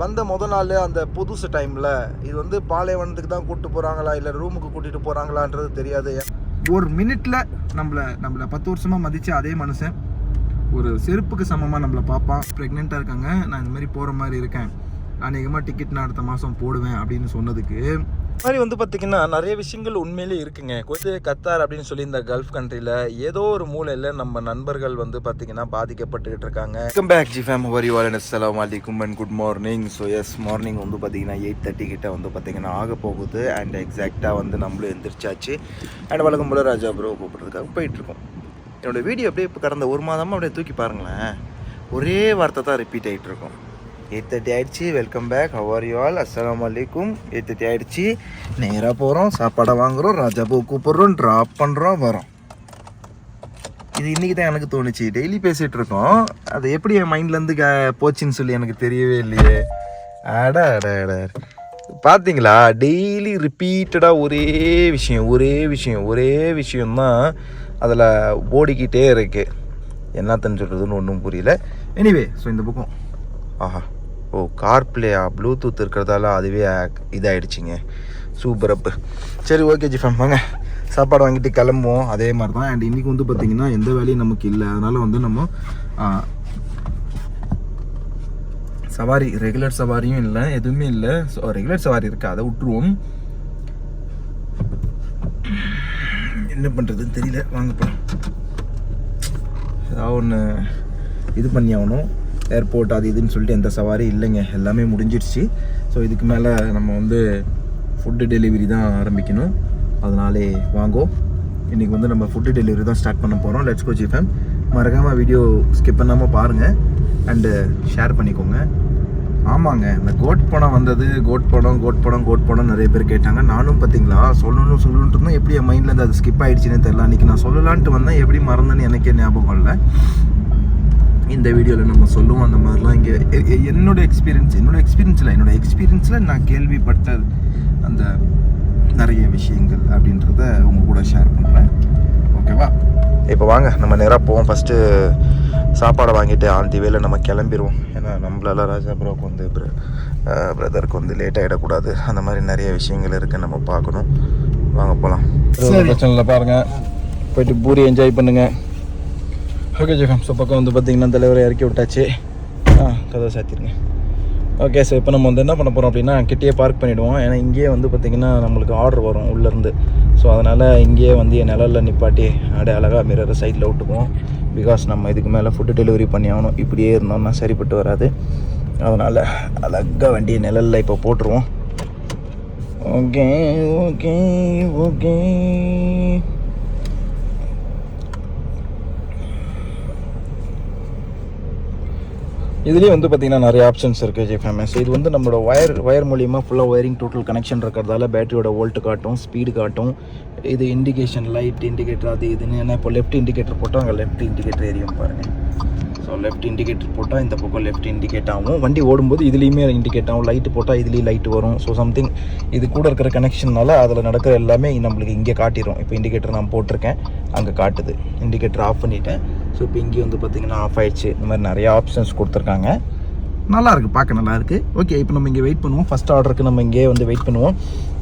வந்த முத நாள் அந்த புதுசு டைமில் இது வந்து பாலைவனத்துக்கு தான் கூப்பிட்டு போகிறாங்களா இல்லை ரூமுக்கு கூட்டிகிட்டு போகிறாங்களான்றது தெரியாது. ஒரு மினிட்ல நம்மளை நம்மளை பத்து வருஷமாக மதித்த அதே மனுஷன் ஒரு செருப்புக்கு சமமாக நம்மளை பார்ப்பான் ப்ரெக்னெண்ட்டாக இருக்காங்க. நான் இந்த மாதிரி போகிற மாதிரி இருக்கேன். அநேகமாக டிக்கெட் நான் அடுத்த மாதம் போடுவேன் அப்படின்னு சொன்னதுக்கு மாதிரி வந்து பார்த்தீங்கன்னா நிறைய விஷயங்கள் உண்மையிலே இருக்குங்க. கொஞ்சம் கத்தார் அப்படின்னு சொல்லி இந்த கல்ஃப் கண்ட்ரியில் ஏதோ ஒரு மூலையில் நம்ம நண்பர்கள் வந்து பார்த்தீங்கன்னா பாதிக்கப்பட்டுக்கிட்டு இருக்காங்க. வெல்கம் பேக் ஜி ஃபேம் வரி வாலன் அஸ்லாம் வலைக்கும் and good morning so yes morning வந்து பார்த்தீங்கன்னா எயிட் தேர்ட்டி கிட்ட வந்து பார்த்தீங்கன்னா ஆக போகுது. அண்ட் எக்ஸாக்டாக வந்து நம்மளும் எந்திரிச்சாச்சு. அண்ட் வழக்கம் போல ராஜா ப்ரோ கூப்பிட்றதுக்காக போயிட்டுருக்கோம். என்னோட வீடியோ அப்படியே இப்போ கடந்த ஒரு மாதமாக அப்படியே தூக்கி பாருங்களேன். ஒரே வார்த்தை தான் ரிப்பீட் ஆகிட்டு இருக்கும் எயிட் தேர்ட்டி ஆயிடுச்சு. Welcome back how are you all அஸ்லாம் வலைக்கும் எயிட் தேர்ட்டி ஆயிடுச்சு. நேராக போகிறோம் சாப்பாடை வாங்குகிறோம் ராஜாபூ கூப்பிட்றோம். ட்ராப் பண்ணுறோம் வரோம். இது இன்றைக்கி தான் எனக்கு தோணுச்சு. டெய்லி பேசிகிட்டு இருக்கோம். அது எப்படி என் மைண்ட்லேருந்து க போச்சுன்னு சொல்லி எனக்கு தெரியவே இல்லையே. அட அட அட. பார்த்தீங்களா டெய்லி ரிப்பீட்டடாக ஒரே விஷயம் ஒரே விஷயம் ஒரே விஷயம்தான் அதில் ஓடிக்கிட்டே இருக்குது என்னத்தன்னு சொல்கிறதுன்னு ஒன்றும் புரியல. எனிவே ஸோ இந்த புக்கம். ஆஹா. ஓ கார் பிளேயா ப்ளூடூத் இருக்கிறதால அதுவே இதாகிடுச்சிங்க சூப்பர் அப்பு சரி ஓகே ஜிஃபம் வாங்க. சாப்பாடு வாங்கிட்டு கிளம்புவோம். அதே மாதிரி தான் அண்ட் இன்றைக்கி வந்து பார்த்திங்கன்னா எந்த வேலையும் நமக்கு இல்லை. அதனால் வந்து நம்ம சவாரி ரெகுலர் சவாரியும் இல்லை. எதுவுமே இல்லை. ஸோ ரெகுலர் சவாரி இருக்குது அதை விட்டுருவோம். என்ன பண்ணுறதுன்னு தெரியல. வாங்கப்போ ஏதாவது ஒன்று இது பண்ணி ஆகணும். ஏர்போர்ட் அது இதுன்னு சொல்லிட்டு எந்த சவாரி இல்லைங்க. எல்லாமே முடிஞ்சிடுச்சு ஸோ இதுக்கு மேலே நம்ம வந்து ஃபுட்டு டெலிவரி தான் ஆரம்பிக்கணும். அதனாலே வாங்கோ இன்றைக்கி வந்து நம்ம ஃபுட்டு டெலிவரி தான் ஸ்டார்ட் பண்ண போகிறோம் லெட்ஸ் கோ ஜிஃபேம் மறக்காமல் வீடியோ ஸ்கிப் பண்ணாமல் பாருங்கள் அண்டு ஷேர் பண்ணிக்கோங்க. ஆமாங்க இந்த கோட் படம் வந்தது. கோட் படம் கோட் படம் கோட் படம் நிறைய பேர் கேட்டாங்க. நானும் பார்த்தீங்களா சொல்லணும் சொல்லணுன்ட்டு இருந்தோம். எப்படி என் மைண்ட்லேருந்து அது ஸ்கிப் ஆயிடுச்சுன்னு தெரில அன்றைக்கி நான் சொல்லலான்ட்டு வந்தேன். எப்படி மறந்தேன்னு எனக்கே ஞாபகம் இல்லை இந்த வீடியோவில் நம்ம சொல்லுவோம் அந்த மாதிரிலாம் இங்கே எ- எ- என்னோட எக்ஸ்பீரியன்ஸ் என்னோட எக்ஸ்பீரியன்ஸில் என்னோட எக்ஸ்பீரியன்ஸில் நான் கேள்விப்பட்ட அந்த நிறைய விஷயங்கள் அப்படின்றத உங்க கூட ஷேர் பண்ணுறேன் ஓகேவா இப்போ வாங்க நம்ம நேராக போவோம். ஃபஸ்ட்டு சாப்பாடை வாங்கிட்டு ஆன் தி வேல நம்ம கிளம்பிடுவோம் ஏன்னா நம்மளால ராஜா ப்ரோக்கு வந்து பிரதருக்கு வந்து லேட் ஆகிடக்கூடாது அந்த மாதிரி நிறைய விஷயங்கள் இருக்குது நம்ம பார்க்கணும். வாங்க போகலாம் பிரச்சனை இல்லை பாருங்கள் போயிட்டு பூரி என்ஜாய் பண்ணுங்கள் ஓகே ஜெகம் ஸோ பக்கம் வந்து பார்த்திங்கன்னா தலைவரை இறக்கி விட்டாச்சு. ஆ கதை சாத்திருங்க. ஓகே ஸோ இப்போ நம்ம வந்து என்ன பண்ண போகிறோம் அப்படின்னா கிட்டேயே பார்க் பண்ணிவிடுவோம் ஏன்னா இங்கேயே வந்து பார்த்திங்கன்னா நம்மளுக்கு ஆர்டர் வரும் உள்ளேருந்து. ஸோ அதனால் இங்கேயே வந்து என் நிழலில் நிப்பாட்டி அப்படியே அழகாக மிரர் சைடில் விட்டுக்குவோம். பிகாஸ் நம்ம இதுக்கு மேலே ஃபுட்டு டெலிவரி பண்ணி ஆகணும். இப்படியே இருந்தோம்னா சரிப்பட்டு வராது. அதனால் அழகாக வண்டியை நிழலில் இப்போ போட்டுருவோம். ஓகே ஓகே ஓகே இதுலேயே வந்து பார்த்திங்கன்னா நிறைய ஆப்ஷன்ஸ் இருக்குது ஜே ஃபேமஸ் இது வந்து நம்மளோட ஒயர் ஒயர் மூலிமா ஃபுல்லாக ஒயரிங் டோட்டல் கனெக்ஷன் இருக்கிறதால பேட்டரியோட வோல்ட் காட்டும் ஸ்பீடு காட்டும். இது இண்டிகேஷன் லைட் இண்டிகேட்டர் அது இதுன்னு ஏன்னா இப்போ லெஃப்ட் இண்டிகேட்டர் போட்டால் அங்கே லெஃப்ட் இண்டிகேட்டர் எரியும் பாருங்கள் ஸோ லெஃப்ட் இண்டிகேட்டர் போட்டால் இந்த பக்கம் லெஃப்ட் இண்டிகேட் ஆகும். வண்டி ஓடும்போது இதுலேயுமே இண்டிகேட் ஆகும். லைட்டு போட்டால் இதுலேயும் லைட் வரும். ஸோ சம்திங் இது கூட இருக்கிற கனெக்ஷன்னால அதில் நடக்கிற எல்லாமே நம்மளுக்கு இங்கே காட்டிடும் இப்போ இண்டிகேட்டர் நான் போட்டிருக்கேன். அங்கே காட்டுது. இண்டிகேட்டர் ஆஃப் பண்ணிவிட்டேன் ஸோ இப்போ இங்கே வந்து பார்த்தீங்கன்னா ஆஃப் ஆயிடுச்சு. இந்த மாதிரி நிறையா ஆப்ஷன்ஸ் கொடுத்துருக்காங்க. நல்லா இருக்குது பார்க்க நல்லா இருக்குது ஓகே இப்போ நம்ம இங்கே வெயிட் பண்ணுவோம். ஃபஸ்ட் ஆர்டருக்கு நம்ம இங்கேயே வந்து வெயிட் பண்ணுவோம்.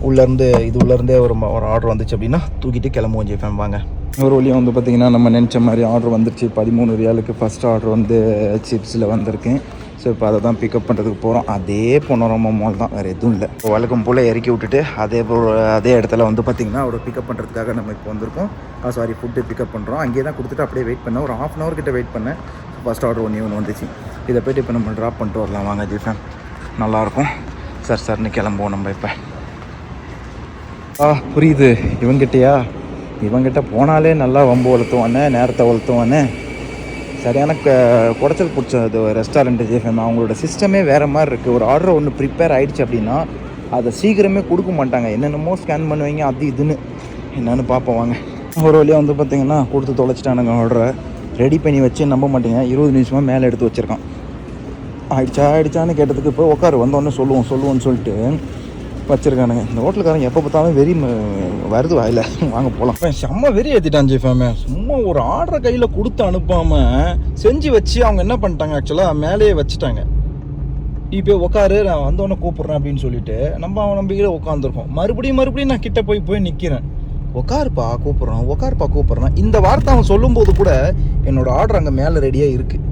உள்ளேருந்து இது உள்ளேருந்தே ஒரு ஒரு ஆர்டர் வந்துச்சு அப்படின்னா தூக்கிட்டு கிளம்புவோம் ஜெய்ஃபேம் வாங்க. ஒரு வழியாக வந்து பார்த்தீங்கன்னா நம்ம நினச்ச மாதிரி ஆர்டர் வந்துருச்சு. பதிமூணு ரியாலுக்கு ஃபர்ஸ்ட் ஆர்டர் வந்து சிப்ஸில் வந்திருக்கு. ஸோ இப்போ அதை தான் பிக்கப் பண்ணுறதுக்கு போகிறோம் அதே பொன்னரமா மால் தான். வேறு எதுவும் இல்லை. இப்போ வழக்கம் போல் இறக்கி விட்டுட்டு அதே போல் அதே இடத்துல வந்து பார்த்திங்கன்னா அவரை பிக்கப் பண்ணுறதுக்காக நம்ம இப்போ வந்திருக்கோம். சாரி ஃபுட்டு பிக்கப் பண்ணுறோம் அங்கேயே தான் கொடுத்துட்டு அப்படியே வெயிட் பண்ணேன். ஒரு ஆஃப் அன் ஹவர் கிட்ட வெயிட் பண்ணேன். ஃபஸ்ட் ஆர்டர் ஒன்று ஒன்று வந்துச்சு. இதை போய்ட்டு இப்போ நம்ம ட்ராப் பண்ணிட்டு வரலாம். வாங்க ஜிஃபேன் நல்லாயிருக்கும். சார் சார்னு கிளம்புவோம் நம்ம இப்போ. ஆ புரியுது. இவங்கிட்டயா? இவங்கிட்ட போனாலே நல்லா வம்பு வளர்த்துவானே நேரத்தை வளர்த்துவானே. சரியான க குடைச்சல் பிடிச்ச அது ரெஸ்டாரண்ட்டு ஜேஃபேம் அவங்களோட சிஸ்டமே வேறு மாதிரி இருக்குது ஒரு ஆர்டர் ஒன்று ப்ரிப்பேர் ஆகிடுச்சு அப்படின்னா அதை சீக்கிரமே கொடுக்க மாட்டாங்க. என்னென்னமோ ஸ்கேன் பண்ணுவீங்க அது இதுன்னு. என்னென்னு பார்ப்போம் வாங்க. ஒரு வழியாக வந்து பார்த்திங்கன்னா கொடுத்து தொலைச்சிட்டானுங்க ஆர்டரை ரெடி பண்ணி வச்சு நம்ப மாட்டீங்க. இருபது நிமிஷமாக மேலே எடுத்து வச்சுருக்கான். ஆயிடுச்சா ஆயிடுச்சான்னு கேட்டதுக்கு இப்போ உட்காரு வந்தோடனே சொல்லுவோம் சொல்லுவோம்னு சொல்லிட்டு வச்சுருக்கானுங்க. இந்த ஹோட்டலுக்காரன் எப்போ பார்த்தாலும் வெறி வருது வாயில். வாங்க போகலாம் செம்ம வெறி ஏற்றிட்டான் ஜிஃபாமே சும்மா ஒரு ஆர்டரை கையில் கொடுத்து அனுப்பாமல் செஞ்சு வச்சு அவங்க என்ன பண்ணிட்டாங்க ஆக்சுவலாக மேலேயே வச்சுட்டாங்க. இப்போ போய் உட்காரு நான் வந்தோடனே கூப்பிட்றேன் அப்படின்னு சொல்லிட்டு நம்ம அவன் நம்பிக்கையில உட்காந்துருக்கோம் மறுபடியும் மறுபடியும் நான் கிட்டே போய் போய் நிற்கிறேன் உட்காருப்பா கூப்பிட்றான் உக்காருப்பா கூப்பிட்றான். இந்த வார்த்தை அவன் சொல்லும்போது கூட என்னோட ஆர்டர் அங்கே மேலே ரெடியாக இருக்குது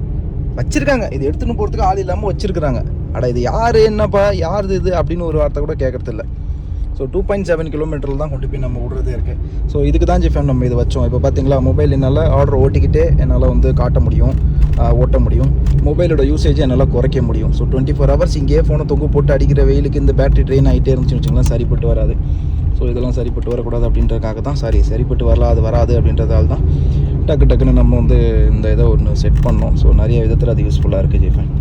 வச்சிருக்காங்க. இது எடுத்துன்னு போகிறதுக்கு ஆள் இல்லாமல் வச்சிருக்கிறாங்க. அட இது யார் என்னப்பா யார் இது அப்படின்னு ஒரு வார்த்தை கூட கேட்கறது இல்லை ஸோ டூ பாயிண்ட் செவன் கிலோமீட்டரில் தான் கொண்டு போய் நம்ம விடுறதே இருக்குது ஸோ இதுக்கு தான் ஜிஃபேம் நம்ம இது வச்சோம். இப்போ பார்த்தீங்களா மொபைல் என்னால் ஆர்டர் ஓட்டிக்கிட்டே என்னால் வந்து காட்ட முடியும் ஓட்ட முடியும். மொபைலோட யூசேஜை என்னால் குறைக்க முடியும். ஸோ டுவெண்ட்டி ஃபோர் ஹவர்ஸ் இங்கேயே ஃபோனை தொங்கு போட்டு அடிக்கிற வெயிலுக்கு இந்த பேட்டரி ட்ரெயின் ஆகிட்டே இருந்துச்சுன்னு வச்சுக்கலாம் சரிப்பட்டு வராது. ஸோ இதெல்லாம் சரிப்பட்டு வரக்கூடாது அப்படின்றதுக்காக தான். சாரி சரிப்பட்டு வரல அது வராது அப்படின்றதால தான் டக்கு டக்குன்னு நம்ம வந்து இந்த இதை ஒன்று செட் பண்ணோம். ஸோ நிறைய விதத்தில் அது யூஸ்ஃபுல்லாக இருக்குது ஜெய்ஃபன்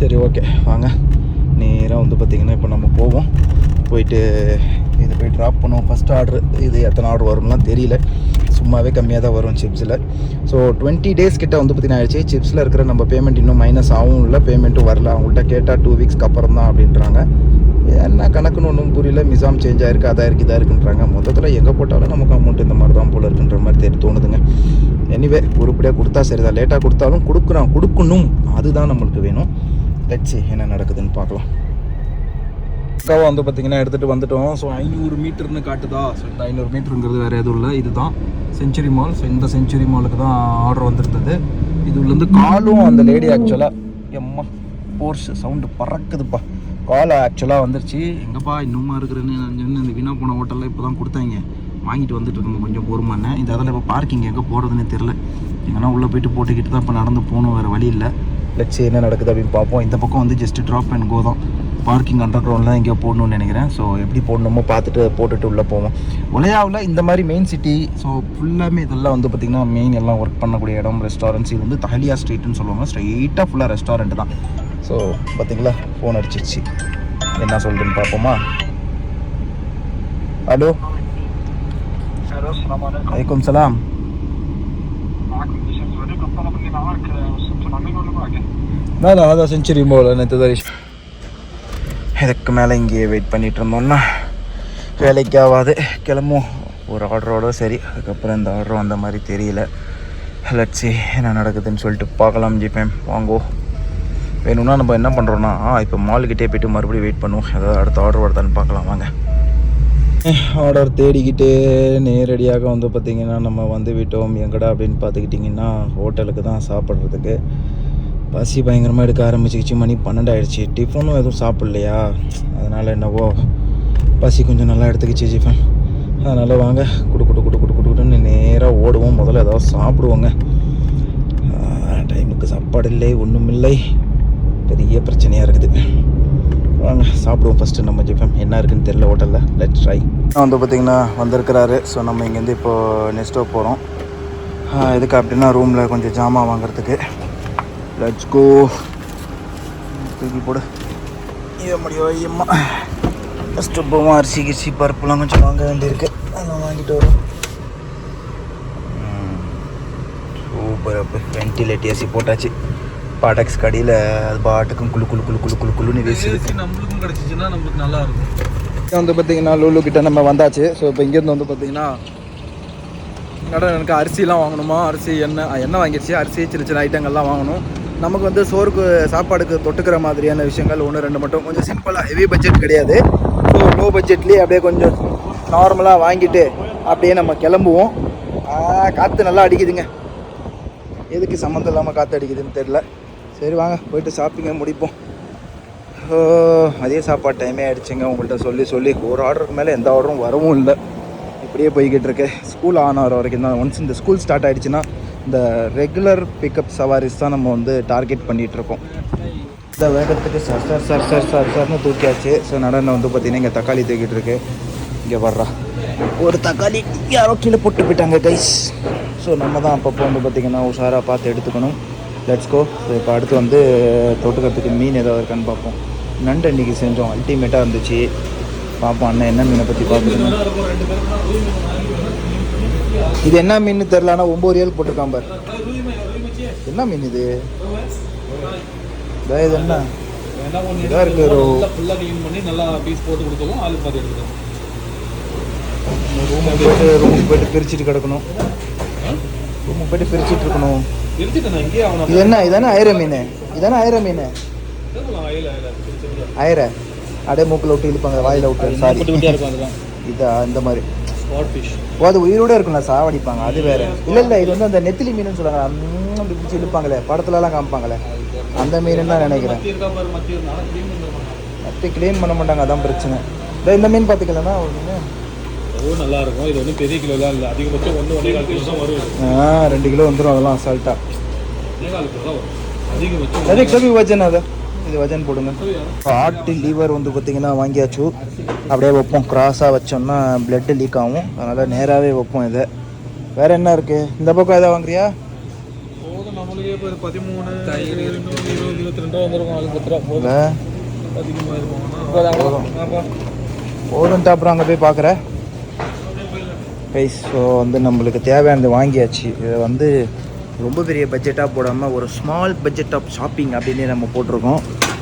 சரி ஓகே வாங்க. நேராக வந்து பார்த்திங்கன்னா இப்போ நம்ம போவோம். போயிட்டு இதை போய் ட்ராப் பண்ணுவோம். ஃபஸ்ட் ஆர்டர் இது எத்தனை ஆர்டர் வரும்லாம் தெரியல. சும்மாவே கம்மியாக தான் வரும் சிப்ஸில் ஸோ டுவெண்ட்டி டேஸ் கிட்ட வந்து பார்த்தீங்கன்னா ஆயிடுச்சு. சிப்ஸில் இருக்கிற நம்ம பேமெண்ட் இன்னும் மைனஸ் ஆகும் இல்லை பேமெண்ட்டும் வரல. அவங்கள்ட்ட கேட்டால் டூ வீக்ஸ்க்கு அப்புறம் தான் அப்படின்றாங்க. என்ன கணக்குன்னு ஒன்றும் புரியல. மிசாம் சேஞ்ச் ஆயிருக்கு அதாக இருக்குது இதாக இருக்குன்றாங்க மொத்தத்தில் எங்கே போட்டாலும் நமக்கு அமௌண்ட் இந்த மாதிரி தான் போல இருக்குன்ற மாதிரி தெரி தோணுதுங்க. எனிவே உருப்படியாக கொடுத்தா சரிதான். லேட்டாக கொடுத்தாலும் கொடுக்குறான் கொடுக்கணும். அதுதான் நம்மளுக்கு வேணும். லட்சி என்ன நடக்குதுன்னு பார்க்கலாம். அக்காவை வந்து பார்த்தீங்கன்னா எடுத்துகிட்டு வந்துட்டோம். ஸோ ஐநூறு மீட்டர்னு காட்டுதா? ஸோ இந்த ஐநூறு மீட்டருங்கிறது வேறு எதுவும் இல்லை. இதுதான் செஞ்சுரி மால் ஸோ இந்த செஞ்சுரி மாலுக்கு தான் ஆர்டர் வந்திருந்தது. இது உள்ளேருந்து காலும் அந்த லேடி ஆக்சுவலாக எம்மா போர்ஸ் சவுண்டு பறக்குதுப்பா. கால் ஆக்சுவலாக வந்துருச்சு. எங்கப்பா இன்னுமா இருக்கிறேன்னு நான் சொன்னேன் இந்த வீணா போன ஹோட்டலில் இப்போ தான் கொடுத்தாங்க. வாங்கிட்டு வந்துட்டு இருக்கோம் கொஞ்சம் பொறுமானே இந்த அதில் இப்போ பார்க்கிங் எங்கே போகிறதுன்னு தெரில எங்கன்னா உள்ளே போயிட்டு போட்டுக்கிட்டு தான் இப்போ நடந்து போகணும். வேறு வழி இல்லை. லட்சம் என்ன நடக்குது அப்படின்னு பார்ப்போம். இந்த பக்கம் வந்து ஜஸ்ட் ட்ராப் அண்ட் கோ தான். பார்க்கிங் அண்டர் கிரவுண்டில் எங்கேயோ போடணும்னு நினைக்கிறேன். ஸோ எப்படி போடணுமோ பார்த்துட்டு போட்டுட்டு உள்ளே போவோம். ஒலையாவில் இந்த மாதிரி மெயின் சிட்டி ஸோ ஃபுல்லாமே இதெல்லாம் வந்து பார்த்திங்கன்னா மெயின் எல்லாம் ஒர்க் பண்ணக்கூடிய இடம். ரெஸ்டாரண்ட்ஸ் இது வந்து தஹலியா ஸ்ட்ரீட்னு சொல்லுவாங்க. ஸ்ட்ரைட்டாக ஃபுல்லாக ரெஸ்டாரண்ட் தான். ஸோ பார்த்திங்களா ஃபோன் அடிச்சிச்சு என்ன சொல்கிறேன்னு பார்ப்போமா? ஹலோ வலைக்கம் சலாம் நான் அதான் செஞ்சுரி போல நேற்று தரிசி இதுக்கு மேலே இங்கேயே வெயிட் பண்ணிகிட்டு இருந்தோம்னா வேலைக்கு ஆகாது. கிளம்பும் ஒரு ஆர்டரோட சரி. அதுக்கப்புறம் இந்த ஆர்டர் அந்த மாதிரி தெரியல. லட்சி என்ன நடக்குதுன்னு சொல்லிட்டு பார்க்கலாம் ஜிபேம். வாங்குவோம் வேணும்னா நம்ம என்ன பண்ணுறோன்னா இப்போ மால்கிட்டே போயிட்டு மறுபடியும் வெயிட் பண்ணுவோம். ஏதாவது அடுத்த ஆர்டர் வருதான்னு பார்க்கலாம் வாங்க. ஆர்டர் தேடிக்கிட்டே நேரடியாக வந்து பார்த்திங்கன்னா நம்ம வந்து விட்டோம். எங்கடா அப்படின்னு பார்த்துக்கிட்டிங்கன்னா ஹோட்டலுக்கு தான் சாப்பிட்றதுக்கு. பசி பயங்கரமாக எடுக்க ஆரம்பிச்சிக்கிச்சு மணி பன்னெண்டு ஆயிடுச்சு. டிஃபனும் எதுவும் சாப்பிட்லையா? அதனால் என்னவோ பசி கொஞ்சம் நல்லா எடுத்துக்கிச்சு டிஃபன் அதனால் வாங்க குடு குடு குடு குடு குடுன்னு நேராக ஓடுவோம். முதல்ல ஏதாவது சாப்பிடுவோங்க. டைமுக்கு சாப்பாடு இல்லை ஒன்றும் இல்லை பெரிய பிரச்சனையாக இருக்குது. வாங்க சாப்பிடுவோம் ஃபஸ்ட்டு நம்ம ஜிஃபம் என்ன இருக்குன்னு தெரியல ஹோட்டலில் லெட்ஸ் ட்ரை வந்து பார்த்திங்கன்னா வந்திருக்கிறாரு. ஸோ நம்ம இங்கேருந்து இப்போ நெக்ஸ்ட்டோ போகிறோம் எதுக்கு அப்படின்னா ரூமில் கொஞ்சம் ஜாமான் வாங்குறதுக்கு. லெட்ஸ் கோ தூக்கி போடு. ஐயோ முடியோ ஐயம்மா ஃபஸ்ட்டு போவோம். அரிசி கிரிசி பருப்புலாம் கொஞ்சம் வாங்க வேண்டியிருக்கு. அதெல்லாம் வாங்கிட்டு வரும். சூப்பர் அப்பு வென்டிலேட் ஏசி போட்டாச்சு. பாடக்ஸ் கடையில் அது பாட்டுக்கும் குளு குளு குளு குளு குளுன்னு வீசுது ஏசி நம்மளுக்கும் கிடைச்சிச்சுன்னா நம்மளுக்கு நல்லா இருக்கும். இங்க வந்து பார்த்தீங்கன்னா லூலு கிட்ட நம்ம வந்தாச்சு. ஸோ இப்போ இங்கேருந்து வந்து பார்த்தீங்கன்னா மேடம் எனக்கு அரிசிலாம் வாங்கணுமா? அரிசி எண்ணெய் எண்ணெய் வாங்கிடுச்சு அரிசி சின்ன சின்ன ஐட்டங்கள்லாம் வாங்கணும். நமக்கு வந்து சோறுக்கு சாப்பாடுக்கு தொட்டுக்கிற மாதிரியான விஷயங்கள் ஒன்று ரெண்டு மட்டும் கொஞ்சம் சிம்பிளாக ஹெவி பட்ஜெட் கிடையாது. ஸோ லோ பட்ஜெட்லேயே அப்படியே கொஞ்சம் நார்மலாக வாங்கிட்டு அப்படியே நம்ம கிளம்புவோம். காற்று நல்லா அடிக்குதுங்க. எதுக்கு சம்மந்தம் இல்லாமல் காற்று அடிக்குதுன்னு தெரில சரி வாங்க. போயிட்டு ஷாப்பிங்கை முடிப்போம். அதே சாப்பாடு டைமே ஆகிடுச்சிங்க உங்கள்கிட்ட சொல்லி சொல்லி ஒரு ஆர்டருக்கு மேலே எந்த ஆர்டரும் வரவும் இல்லை. இப்படியே போய்கிட்டு இருக்கு. ஸ்கூல் ஆன் ஆகிற வரைக்கும் தான். ஒன்ஸ் இந்த ஸ்கூல் ஸ்டார்ட் ஆயிடுச்சுன்னா இந்த ரெகுலர் பிக்கப் சவாரிஸ் தான் நம்ம வந்து டார்கெட் பண்ணிகிட்ருக்கோம் இந்த வேகத்துக்கு sir sir sir sir sir சார்னு தூக்கியாச்சு. ஸோ நடன வந்து பார்த்தீங்கன்னா இங்கே தக்காளி தூக்கிட்டு இருக்கு. இங்கே வர்றா. ஒரு தக்காளி யாரோ கீழே போட்டு போயிட்டாங்க கைஸ் ஸோ நம்ம தான் அப்பப்போ வந்து பார்த்திங்கன்னா உஷாராக பார்த்து எடுத்துக்கணும். லெட்ஸ் கோ இப்போ அடுத்து வந்து தொட்டுக்கிறதுக்கு மீன் ஏதாவது இருக்கான்னு பார்ப்போம். நண்டு அன்றைக்கி செஞ்சோம். அல்டிமேட்டாக இருந்துச்சு. பார்ப்போம் அண்ணன் என்ன மீனை பற்றி பேரும் இது என்ன மீன் தெரில ஆனால் ஒம்பது ரியல் போட்டிருக்கான் பார். என்ன மீன் இது? இதா என்ன? என்ன ஒன்று இதா இருக்கு ஒரு நல்லா ஃபுல்லாக க்ளீன் பண்ணி நல்லா பீஸ் போட்டு கொடுத்துருவோம் ஆளு பார்த்து எடுத்துக்கோங்க ரூமுக்கு போயிட்டு ரூமுக்கு போயிட்டு பிரிச்சுட்டு கிடக்கணும். ரூமுக்கு போயிட்டு பிரிச்சுட்டு இருக்கணும். இது என்ன? இதானே ஐர மீன். இதானே ஐர மீன். ஆயிர அப்படியே மூக்கில் விட்டு இழுப்பாங்க வாயில் விட்டு சாரி இதா இந்த மாதிரி. ஓ அது உயிரோட இருக்கும்ல சாவடிப்பாங்க அது வேற. இல்லை இல்லை இது வந்து அந்த நெத்திலி மீனுன்னு சொல்லுவாங்க. அப்படி பிடிச்சி இழுப்பாங்களே படத்துலலாம் காமிப்பாங்களே. அந்த மீன் தான் நினைக்கிறேன். மத்தி க்ளீன் பண்ண மாட்டாங்க அதான் பிரச்சனை. இந்த மீன் பார்த்துக்கலன்னா ஒரு மீன்? அதுவும் நல்லா இருக்கும் இது வந்து பெரிய கிலோலாம் இல்லை அதிகபட்சம் ஒன்று ஒன்றே கால் கிலோ தான் வரும் ஆ ரெண்டு கிலோ வந்துடும் அதெல்லாம் அசால்ட்டா ஒன்றே கால் கிலோ தான் வரும். அதிகபட்சம் சரி கவி வஜன் அது. இது வஜன் போடுங்க. ஆட்டு லீவர் வந்து பார்த்தீங்கன்னா வாங்கியாச்சு. அப்படியே வைப்போம். கிராஸாக வச்சோம்னா பிளட்டு லீக் ஆகும். அதனால் நேராகவே வைப்போம் இதை. வேற என்ன இருக்குது இந்த பக்கம் எதாவது வாங்குறியா? போதும். அப்புறம் அங்கே போய் பார்க்குறேன். கைஸ் ஸோ வந்து நம்மளுக்கு தேவையானது வாங்கியாச்சு. இதை வந்து ரொம்ப பெரிய பட்ஜெட்டாக போடாமல் ஒரு ஸ்மால் பட்ஜெட் ஆஃப் ஷாப்பிங் அப்படின்னு நம்ம போட்டிருக்கோம்.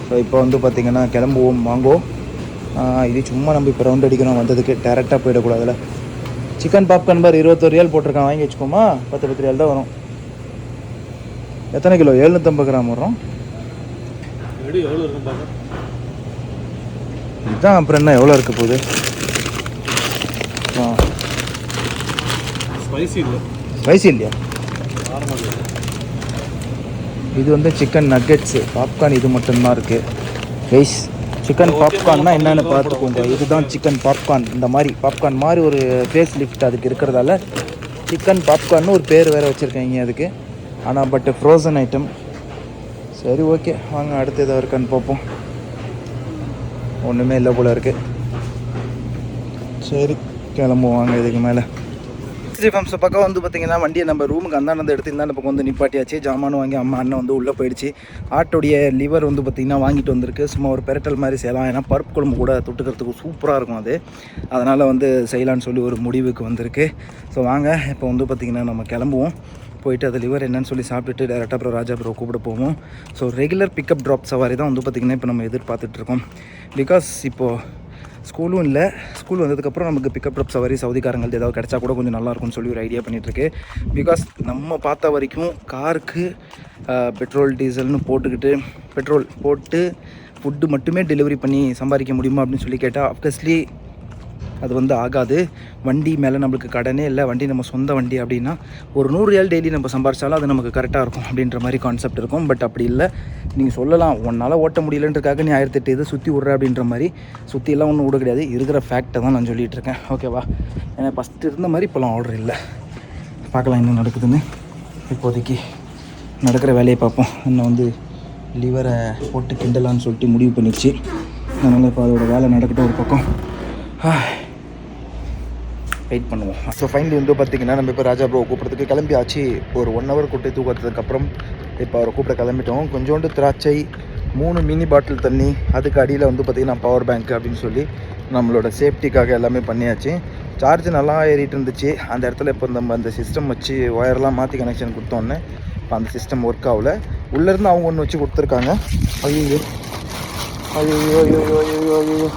ஸோ இப்போ வந்து பார்த்திங்கன்னா கிளம்புவோம் வாங்குவோம். இது சும்மா நம்ம இப்போ ரவுண்ட் அடிக்கணும் வந்ததுக்கு டேரெக்டாக போயிடக்கூடாதுல சிக்கன் பாப்கார்ன் பார் இருபத்தொரு ரியால் போட்டிருக்கான் வாங்கி வச்சுக்கோமா? பத்து பத்து ரியால் தான் வரும். எத்தனை கிலோ? எழுநூற்றம்பது கிராம் வரும். இதுதான் அப்புறம் என்ன எவ்வளோ இருக்க போகுது? வயசு இல்லையா இது வந்து சிக்கன் நக்கெட்ஸு பாப்கார்ன் இது மட்டும்தான் இருக்குது ரைஸ் சிக்கன் பாப்கார்ன்னா என்னென்னு பார்த்துக்கோங்க. இதுதான் சிக்கன் பாப்கார்ன் இந்த மாதிரி பாப்கார்ன் மாதிரி ஒரு ஃபேஸ் லிஃப்ட் அதுக்கு இருக்கிறதால சிக்கன் பாப்கார்ன்னு ஒரு பேர் வேறு வச்சுருக்காங்க அதுக்கு. ஆனால் பட் ஃப்ரோசன் ஐட்டம் சரி ஓகே வாங்க அடுத்து எதாவது இருக்கான்னு பார்ப்போம். ஒன்றுமே இல்லை போல இருக்குது சரி கிளம்புவோம். வாங்க இதுக்கு மேலே. ஸ்ரீ ஃபம்ஸ் பக்கம் வந்து பார்த்தீங்கன்னா வண்டியை நம்ம ரூமுக்கு அந்தாண்ட எடுத்து இந்த பக்கம் வந்து நிப்பாட்டியாச்சு. ஜாமானும் வாங்கி அம்மா அண்ணன் வந்து உள்ளே போயிடுச்சு. ஆட்டோடைய லிவர் வந்து பார்த்திங்கன்னா வாங்கிட்டு வந்திருக்கு. சும்மா ஒரு பெரட்டல் மாதிரி செய்யலாம். ஏன்னா பருப்பு குழம்பு கூட தொட்டுக்கிறதுக்கு சூப்பராக இருக்கும் அது. அதனால் வந்து செய்யலான்னு சொல்லி ஒரு முடிவுக்கு வந்திருக்கு. ஸோ வாங்க. இப்போ வந்து பார்த்திங்கன்னா நம்ம கிளம்புவோம். போயிட்டு அது லிவர் என்னன்னு சொல்லி சாப்பிட்டுட்டு டேரெக்டாக அப்புறம் ராஜா ப்ரோ கூப்பிட போவோம். ஸோ ரெகுலர் பிக்கப் ட்ராப் சவாரி தான் வந்து பார்த்திங்கன்னா இப்போ நம்ம எதிர்பார்த்துட்ருக்கோம் பிகாஸ் இப்போது ஸ்கூலும் இல்லை. ஸ்கூல் வந்ததுக்கப்புறம் நமக்கு பிக்கப் ட்ரப் சவாரி சவுதிக்காரங்கள்ட்ட ஏதாவது கிடச்சா கூட கொஞ்சம் நல்லா இருக்கும்னு சொல்லி ஒரு ஐடியா பண்ணிகிட்ருக்கு பிகாஸ் நம்ம பார்த்த வரைக்கும் காருக்கு பெட்ரோல் டீசல்னு போட்டுக்கிட்டு பெட்ரோல் போட்டு ஃபுட்டு மட்டுமே டெலிவரி பண்ணி சம்பாதிக்க முடியுமா அப்படின்னு சொல்லி கேட்டால் அப்கஸ்லி அது வந்து ஆகாது. வண்டி மேலே நம்மளுக்கு கடனே இல்லை. வண்டி நம்ம சொந்த வண்டி அப்படின்னா ஒரு நூறு ரியால் டெய்லி நம்ம சம்பாரிச்சாலும் அது நமக்கு கரெக்டாக இருக்கும் அப்படின்ற மாதிரி கான்செப்ட் இருக்கும். பட் அப்படி இல்லை. நீங்கள் சொல்லலாம் உன்னால் ஓட்ட முடியலன்றக்காக நீ ஆயிரத்தெட்டு இது சுற்றி விட்ற அப்படின்ற மாதிரி சுற்றிலாம் ஒன்றும் விட கிடையாது. இருக்கிற ஃபேக்டை தான் நான் சொல்லிகிட்டு இருக்கேன். ஓகேவா ஏன்னா ஃபஸ்ட்டு இருந்த மாதிரி இப்போலாம் ஆர்டர் இல்லை. பார்க்கலாம் என்ன நடக்குதுன்னு. இப்போதைக்கு நடக்கிற வேலையை பார்ப்போம். இன்னும் வந்து லிவரை போட்டு கிண்டலான்னு சொல்லிட்டு முடிவு பண்ணிடுச்சு. அதனால் இப்போ அதோட வேலை நடக்கட்டும் ஒரு பக்கம். வெயிட் பண்ணுவோம். ஸோ ஃபைனலி வந்து பார்த்தீங்கன்னா நம்ம இப்போ ராஜா ப்ரோ கூப்பிட்றதுக்கு கிளம்பியாச்சு. ஒரு ஒன் ஹவர் கூட்டி தூக்கத்துக்கப்புறம் இப்போ அவரை கூப்பிட கிளம்பிட்டோம். கொஞ்சோண்டு திராட்சை மூணு மினி பாட்டில் தண்ணி அதுக்கு அடியில் வந்து பார்த்திங்கன்னா பவர் பேங்க் அப்படின்னு சொல்லி நம்மளோட சேஃப்டிக்காக எல்லாமே பண்ணியாச்சு. சார்ஜ் நல்லா ஏறிட்டு இருந்துச்சு. அந்த இடத்துல இப்போ நம்ம அந்த சிஸ்டம் வச்சு ஒயர்லாம் மாற்றி கனெக்ஷன் கொடுத்தோன்னே இப்போ அந்த சிஸ்டம் ஒர்க் ஆகல. உள்ளேருந்து அவங்க ஒன்று வச்சு கொடுத்துருக்காங்க. ஐயோ ஐயோ ஐயோ ஐயோ ஐயோ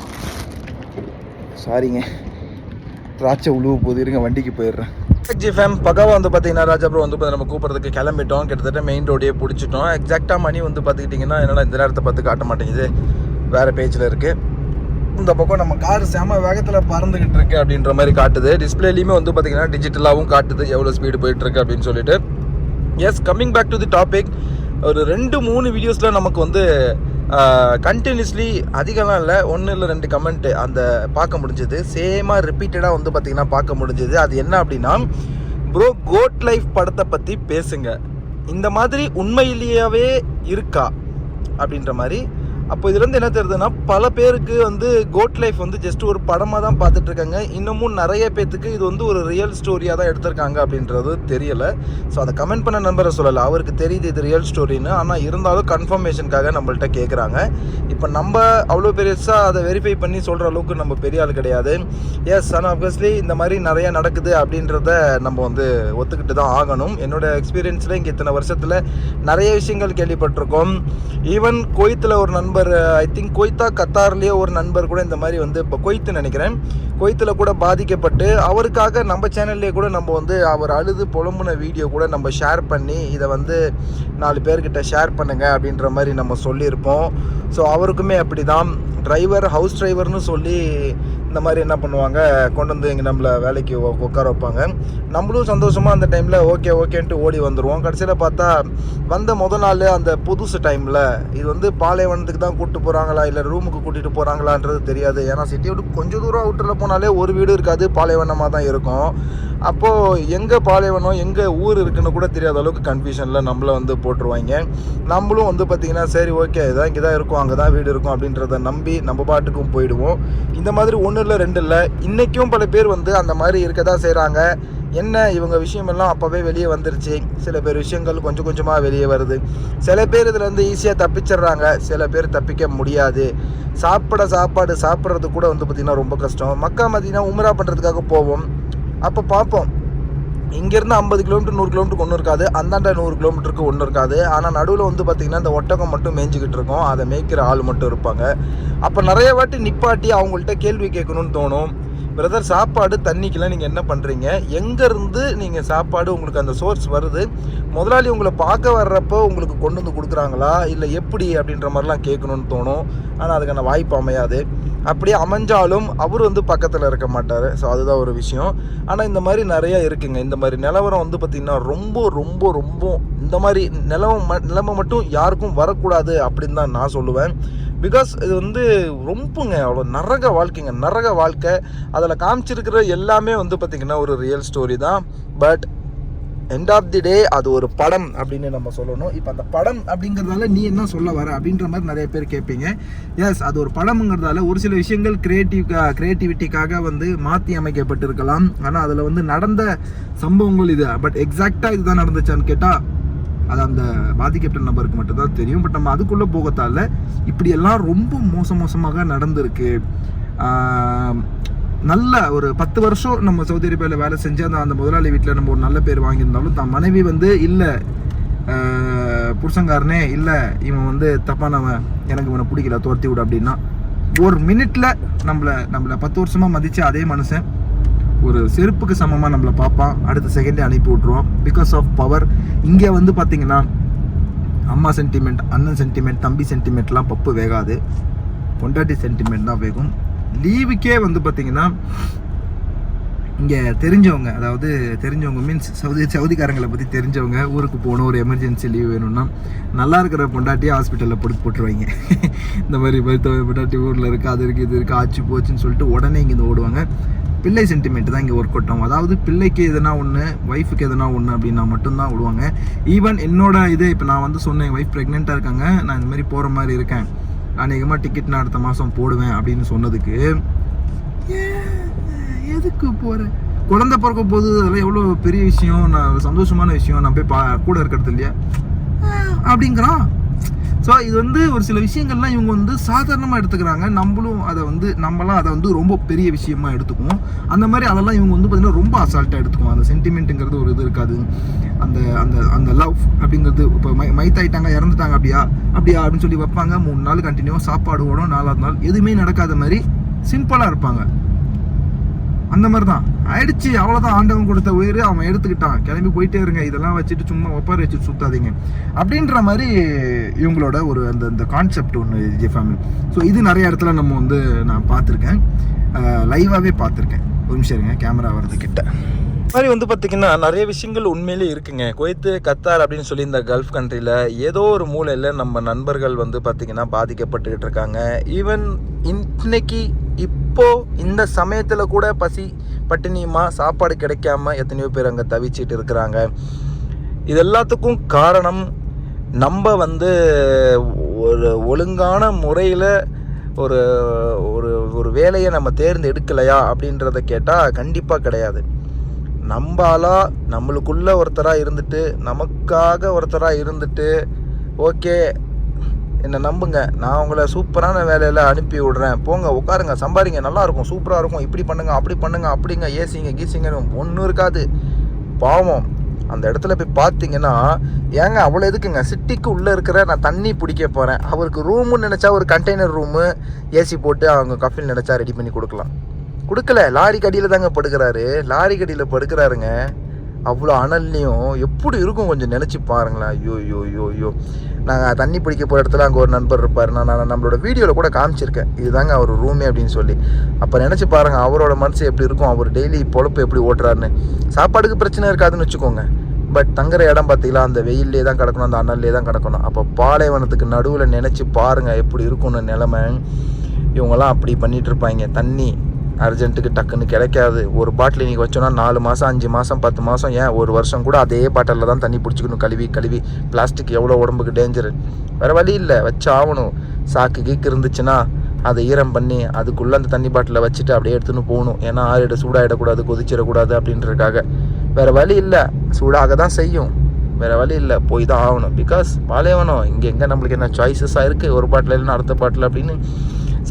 சாரிங்க திராட்சை உழுவு போது இருங்க வண்டிக்கு போயிடுறேன். ஜி ஃபேம் பக்காவாக வந்து பார்த்தீங்கன்னா ராஜா ப்ரோ வந்து நம்ம கூப்பிட்றதுக்கு கிளம்பிட்டோம். கிட்டத்தட்ட மெயின் ரோடையே பிடிச்சிட்டோம். எக்ஸாக்டாக மணி வந்து பார்த்துக்கிட்டிங்கன்னா என்னடா இந்த நேரத்தை பார்த்து காட்ட மாட்டேங்குது. வேறு பேஜில் இருக்குது இந்த பக்கம் நம்ம கார் செம வேகத்தில் பறந்துக்கிட்டு இருக்கு அப்படின்ற மாதிரி காட்டுது. டிஸ்பிளேலையுமே வந்து பார்த்தீங்கன்னா டிஜிட்டலாகவும் காட்டுது. எவ்வளோ ஸ்பீடு போயிட்டுருக்கு அப்படின்னு சொல்லிட்டு. Yes coming back to the topic ஒரு ரெண்டு மூணு வீடியோஸில் நமக்கு வந்து கண்டினியூஸ்லி அதிகம்லாம் இல்லை. ஒன்று இல்லை ரெண்டு கமெண்ட் அந்த பார்க்க முடிஞ்சது. சேமாக ரிப்பீட்டடாக வந்து பார்த்திங்கன்னா பார்க்க முடிஞ்சது. அது என்ன அப்படின்னா ப்ரோ கோட் லைஃப் படத்தை பற்றி பேசுங்க. இந்த மாதிரி உண்மையிலேயே இருக்கா? அப்படின்ற மாதிரி அப்போ இதுலேருந்து என்ன தெரியுதுன்னா பல பேருக்கு வந்து கோட் லைஃப் வந்து ஜஸ்ட் ஒரு படமாக தான் பார்த்துட்டு இருக்காங்க இன்னமும் நிறைய பேர்த்துக்கு இது வந்து ஒரு ரியல் ஸ்டோரியாக தான் எடுத்திருக்காங்க அப்படின்றது தெரியலை. ஸோ அதை கமெண்ட் பண்ண நம்பரை சொல்லலை. அவருக்கு தெரியுது இது ரியல் ஸ்டோரின்னு ஆனால் இருந்தாலும் கன்ஃபர்மேஷனுக்காக நம்மள்கிட்ட கேட்குறாங்க இப்போ நம்ம அவ்வளோ பெருசாக அதை வெரிஃபை பண்ணி சொல்கிற அளவுக்கு நம்ம பெரிய ஆள் கிடையாது. எஸ் ஆனால் ஆப்வியஸ்லி இந்த மாதிரி நிறைய நடக்குது அப்படின்றத நம்ம வந்து ஒத்துக்கிட்டு தான் ஆகணும். என்னோடய எக்ஸ்பீரியன்ஸில் இங்கே இத்தனை வருஷத்தில் நிறைய விஷயங்கள் கேள்விப்பட்டிருக்கோம். ஈவன் கோயத்தில் ஒரு நண்பர் நண்பர் ஐ திங்க் கொய்த்தா கத்தார்லேயே ஒரு நண்பர் கூட இந்த மாதிரி வந்து இப்போ கொய்த்து நினைக்கிறேன். கொய்த்தில் கூட பாதிக்கப்பட்டு அவருக்காக நம்ம சேனல்லே கூட நம்ம வந்து அவர் அழுது புலம்புன வீடியோ கூட நம்ம ஷேர் பண்ணி இதை வந்து நாலு பேர்கிட்ட ஷேர் பண்ணுங்க அப்படின்ற மாதிரி நம்ம சொல்லியிருப்போம். ஸோ அவருக்குமே அப்படி தான் டிரைவர் ஹவுஸ் டிரைவர்னு சொல்லி இந்த மாதிரி என்ன பண்ணுவாங்க? கொண்டு வந்து இங்கே நம்மளை வேலைக்கு உட்கார வைப்பாங்க. நம்மளும் சந்தோஷமாக அந்த டைமில் ஓகே ஓகேன்ட்டு ஓடி வந்துடுவோம் கடைசியில் பார்த்தா வந்த முத நாள் அந்த புதுசு டைமில் இது வந்து பாலைவனத்துக்கு தான் கூப்பிட்டு போகிறாங்களா இல்லை ரூமுக்கு கூட்டிகிட்டு போகிறாங்களான்றது தெரியாது. ஏன்னா சிட்டி விட்டு கொஞ்சம் தூரம் அவுட்டரில் போனாலே ஒரு வீடு இருக்காது பாலைவனமாக தான் இருக்கும். அப்போது எங்கே பாலைவனம் எங்கே ஊர் இருக்குன்னு கூட தெரியாத அளவுக்கு கன்ஃபியூஷனில் நம்மளை வந்து போட்டுருவாங்க. நம்மளும் வந்து பார்த்திங்கன்னா சரி ஓகே இதான் இங்கே தான் இருக்கும் அங்கே தான் வீடு இருக்கும் அப்படின்றத நம்பி நம்ம பாட்டுக்கும் போயிடுவோம். இந்த மாதிரி ஒன்று ஒன்றும் இல்லை ரெண்டு இல்லை இன்றைக்கும் பல பேர் வந்து அந்த மாதிரி இருக்க தான் செய்கிறாங்க என்ன இவங்க விஷயமெல்லாம் அப்போவே வெளியே வந்துருச்சு. சில பேர் விஷயங்கள் கொஞ்சம் கொஞ்சமாக வெளியே வருது. சில பேர் இதில் வந்து ஈஸியாக தப்பிச்சிடுறாங்க. சில பேர் தப்பிக்க முடியாது. சாப்பிட சாப்பாடு சாப்பிட்றது கூட வந்து பார்த்திங்கன்னா ரொம்ப கஷ்டம். மக்கா பார்த்திங்கன்னா உமரா பண்ணுறதுக்காக போவோம். அப்போ பார்ப்போம் இங்கேருந்து ஐம்பது கிலோமீட்டர் நூறு கிலோமீட்டருக்கு ஒன்றும் இருக்காது. அந்தாண்ட நூறு கிலோமீட்டருக்கு ஒன்றும் இருக்காது. ஆனால் நடுவில் வந்து பார்த்திங்கன்னா இந்த ஒட்டகம் மட்டும் மேய்ஞ்சிக்கிட்டு இருக்கும். அதை மேய்க்கிற ஆள் மட்டும் இருப்பாங்க. அப்போ நிறைய வாட்டி நிப்பாட்டி அவங்கள்ட்ட கேள்வி கேட்கணும்னு தோணும். பிரதர் சாப்பாடு தண்ணிக்கெல்லாம் நீங்கள் என்ன பண்ணுறீங்க எங்கேருந்து நீங்கள் சாப்பாடு உங்களுக்கு அந்த சோர்ஸ் வருது? முதலாளி உங்களை பார்க்க வர்றப்போ உங்களுக்கு கொண்டு வந்து கொடுக்குறாங்களா? இல்லை எப்படி அப்படின்ற மாதிரிலாம் கேட்கணும்னு தோணும். ஆனால் அதுக்கான வாய்ப்பு அமையாது. அப்படியே அமைஞ்சாலும் அவர் வந்து பக்கத்தில் இருக்க மாட்டார். ஸோ அதுதான் ஒரு விஷயம். ஆனால் இந்த மாதிரி நிறையா இருக்குங்க. இந்த மாதிரி நிலவரம் வந்து பார்த்திங்கன்னா ரொம்ப ரொம்ப ரொம்ப இந்த மாதிரி நிலவம் ம நிலைமை மட்டும் யாருக்கும் வரக்கூடாது அப்படின்னு தான் நான் சொல்லுவேன். பிகாஸ் இது வந்து ரொம்பங்க. அவ்வளோ நரக வாழ்க்கைங்க. நரக வாழ்க்கை. அதில் காமிச்சிருக்கிற எல்லாமே வந்து பார்த்திங்கன்னா ஒரு ரியல் ஸ்டோரி தான். But end of the day அது ஒரு படம் அப்படின்னு நம்ம சொல்லணும். இப்போ அந்த படம் அப்படிங்கிறதால நீ என்ன சொல்ல வர அப்படின்ற மாதிரி நிறைய பேர் கேட்பீங்க எஸ் அது ஒரு படம்ங்கிறதால ஒரு சில விஷயங்கள் கிரியேட்டிவ் கிரியேட்டிவிட்டிக்காக வந்து மாற்றி அமைக்கப்பட்டிருக்கலாம். ஆனால் அதில் வந்து நடந்த சம்பவங்கள் இது. பட் எக்ஸாக்டாக இதுதான் நடந்துச்சான்னு கேட்டால் அது அந்த பாதிக்கப்பட்ட நபருக்கு மட்டும்தான் தெரியும். பட் நம்ம அதுக்குள்ளே போகத்தால இப்படியெல்லாம் ரொம்ப மோச மோசமாக நடந்திருக்கு. நல்ல ஒரு பத்து வருஷம் நம்ம சவுதி அரேபியாவில் வேலை செஞ்சு அந்த அந்த முதலாளி வீட்டில் நம்ம ஒரு நல்ல பேர் வாங்கியிருந்தாலும் தான் மனைவி வந்து இல்லை புருஷங்காரனே இல்லை இவன் வந்து தப்பானவன் எனக்கு இவனை பிடிக்கல துரத்தி விடு அப்படின்னா ஒரு மினிட்ல நம்மளை நம்மளை பத்து வருஷமாக மதித்து அதே மனுஷன் ஒரு செருப்புக்கு சமமாக நம்மளை பார்ப்பான். அடுத்த செகண்டே அனுப்பி விட்ருவோம் பிகாஸ் ஆஃப் பவர் இங்கே வந்து பார்த்தீங்கன்னா அம்மா சென்டிமெண்ட் அண்ணன் சென்டிமெண்ட் தம்பி சென்டிமெண்ட்லாம் பப்பு வேகாது. பொண்டாட்டி சென்டிமெண்ட் தான் வேகும். லீவுக்கே வந்து பார்த்தீங்கன்னா இங்கே தெரிஞ்சவங்க அதாவது தெரிஞ்சவங்க மீன்ஸ் சவுதி சவுதிக்காரங்களை பற்றி தெரிஞ்சவங்க ஊருக்கு போகணும் ஒரு எமர்ஜென்சி லீவ் வேணும்னா நல்லா இருக்கிற பொண்டாட்டியே ஹாஸ்பிட்டலில் போட்டு போட்டுருவாங்க. இந்த மாதிரி மருத்துவ பொண்டாட்டி ஊரில் இருக்குது அது இருக்குது இது இருக்குது ஆச்சு போச்சுன்னு சொல்லிட்டு உடனே இங்கே ஓடுவாங்க. பிள்ளை சென்டிமெண்ட் தான் இங்கே ஒர்க் அவுட் ஆகும். அதாவது பிள்ளைக்கு எதனா ஒன்று ஒய்ஃபுக்கு எதனா ஒன்று அப்படின்னா மட்டும்தான் விடுவாங்க ஈவன் என்னோட இது இப்போ நான் வந்து சொன்னேன் என் ஒய்ஃப் ப்ரெக்னெண்ட்டாக இருக்காங்க நான் இந்த மாதிரி போகிற மாதிரி இருக்கேன். அநேகமாக டிக்கெட் நான் அடுத்த மாதம் போடுவேன் அப்படின்னு சொன்னதுக்கு ஏ எதுக்கு போகிறேன் குழந்த பிறக்க போது அதெல்லாம் எவ்வளோ பெரிய விஷயம் நான் சந்தோஷமான விஷயம் நான் போய் பா கூட இருக்கிறது இல்லையா? அப்படிங்கிறான். ஸோ இது வந்து ஒரு சில விஷயங்கள்லாம் இவங்க வந்து சாதாரணமாக எடுத்துக்கிறாங்க. நம்மளும் அதை வந்து நம்மலாம் அதை வந்து ரொம்ப பெரிய விஷயமா எடுத்துக்குவோம். அந்த மாதிரி அதெல்லாம் இவங்க வந்து பார்த்திங்கன்னா ரொம்ப அசால்ட்டாக எடுத்துக்குவோம் அந்த சென்டிமெண்ட்டுங்கிறது ஒரு இது இருக்காது. அந்த அந்த அந்த லவ் அப்படிங்கிறது இப்போ மை மைத்தாயிட்டாங்க இறந்துட்டாங்க அப்படியா? அப்படியா? அப்படின்னு சொல்லி வைப்பாங்க. மூணு நாள் கண்டினியூவாக சாப்பாடு ஓடும். நாலாவது நாள் எதுவுமே நடக்காத மாதிரி சிம்பிளாக இருப்பாங்க. அந்த மாதிரி தான் ஆயிடுச்சு அவ்வளோதான் ஆண்டவன் கொடுத்த உயிர் அவன் எடுத்துக்கிட்டான். கிளம்பி போயிட்டே இருங்க இதெல்லாம் வச்சுட்டு சும்மா ஒப்பார வச்சுட்டு சுத்தாதீங்க. அப்படின்ற மாதிரி இவங்களோட ஒரு அந்த இந்த கான்செப்ட் ஒன்று ஜி ஃபேமிலி ஸோ இது நிறைய இடத்துல நம்ம வந்து நான் பார்த்துருக்கேன். லைவாகவே பார்த்துருக்கேன். ஒரு நிமிஷம் இருங்க கேமரா வர்றது கிட்ட மாதிரி வந்து பார்த்திங்கன்னா நிறைய விஷயங்கள் உண்மையிலே இருக்குங்க. குவைத்து கத்தார் அப்படின்னு சொல்லி இந்த கல்ஃப் கண்ட்ரியில் ஏதோ ஒரு மூலையில் நம்ம நண்பர்கள் வந்து பார்த்திங்கன்னா பாதிக்கப்பட்டுக்கிட்டு இருக்காங்க. ஈவன் இன்னைக்கு இப்போது இந்த சமயத்தில் கூட பசி பட்டினியுமா சாப்பாடு கிடைக்காம எத்தனையோ பேர் அங்கே தவிச்சிட்டு இருக்கிறாங்க. இது எல்லாத்துக்கும் காரணம் நம்ம வந்து ஒரு ஒழுங்கான முறையில் ஒரு ஒரு ஒரு வேலையை நம்ம தேர்ந்தெடுக்கலையா அப்படின்றத கேட்டால் கண்டிப்பாக கிடையாது. நம்மளா நம்மளுக்குள்ளே ஒருத்தராக இருந்துட்டு நமக்காக ஒருத்தராக இருந்துட்டு ஓகே என்னை நம்புங்க. நான் உங்களை சூப்பரான வேலையில் அனுப்பி விடுறேன். போங்க உட்காருங்க சம்பாதிங்க நல்லாயிருக்கும் சூப்பராக இருக்கும். இப்படி பண்ணுங்க அப்படி பண்ணுங்கள் அப்படிங்க ஏசிங்க கீசிங்க ஒன்றும் இருக்காது. பாவம். அந்த இடத்துல போய் பார்த்தீங்கன்னா ஏங்க அவ்வளோ எதுக்குங்க? சிட்டிக்கு உள்ளே இருக்கிற நான் தண்ணி பிடிக்க போகிறேன் அவருக்கு ரூமுன்னு நினச்சா ஒரு கண்டெய்னர் ரூமு ஏசி போட்டு அவங்க கஃபில் நினச்சா ரெடி பண்ணி கொடுக்கலாம். கொடுக்கல. லாரி கடியில் தாங்க படுக்கிறாரு. லாரி கடியில் படுக்கிறாருங்க. அவ்வளோ அனல்லையும் எப்படி இருக்கும் கொஞ்சம் நினச்சி பாருங்களேன். ஐயோ ஐயோ ஐயோ ஐயோ. நாங்கள் தண்ணி பிடிக்க போகிற இடத்துல அங்கே ஒரு நண்பர் இருப்பார். நான் நான் நம்மளோட வீடியோவில் கூட காமிச்சிருக்கேன். இதுதாங்க அவர் ரூமே அப்படின்னு சொல்லி. அப்போ நினச்சி பாருங்கள் அவரோட மனசு எப்படி இருக்கும் அவர் டெய்லி பொழப்பு எப்படி ஓட்டுறாருன்னு. சாப்பாடுக்கு பிரச்சனை இருக்காதுன்னு வச்சுக்கோங்க. பட் தங்குற இடம் பார்த்தீங்களா அந்த வெயிலே தான் கிடக்கணும் அந்த அனல்லே தான் கிடக்கணும். அப்போ பாலைவனத்துக்கு நடுவில் நினச்சி பாருங்கள் எப்படி இருக்கும்னு நிலமை. இவங்கெல்லாம் அப்படி பண்ணிட்டு இருப்பாங்க. தண்ணி அர்ஜென்ட்டுக்கு டக்குன்னு கிடைக்காது. ஒரு பாட்டில் இன்றைக்கி வச்சோன்னா நாலு மாதம் அஞ்சு மாதம் பத்து மாதம் ஏன் ஒரு வருஷம் கூட அதே பாட்டிலில் தான் தண்ணி பிடிச்சிக்கணும். கழுவி கழுவி. பிளாஸ்டிக் எவ்வளோ உடம்புக்கு டேஞ்சரு வேறு வழி இல்லை. வச்சு ஆகணும் சாக்கு கீக்கு இருந்துச்சுன்னா அதை ஈரம் பண்ணி அதுக்குள்ளே அந்த தண்ணி பாட்டிலில் வச்சுட்டு அப்படியே எடுத்துன்னு போகணும். ஏன்னா ஆறிட சூடாகிடக்கூடாது கொதிச்சிடக்கூடாது அப்படின்றதுக்காக. வேறு வழி இல்லை. சூடாக தான் செய்யும். வேறு வழி இல்லை. போய் தான் ஆகணும். பிகாஸ் பாலைவனம் இங்கே எங்கே நம்மளுக்கு என்ன சாய்ஸஸாக இருக்குது ஒரு பாட்டில் இல்லைன்னா அடுத்த பாட்டில் அப்படின்னு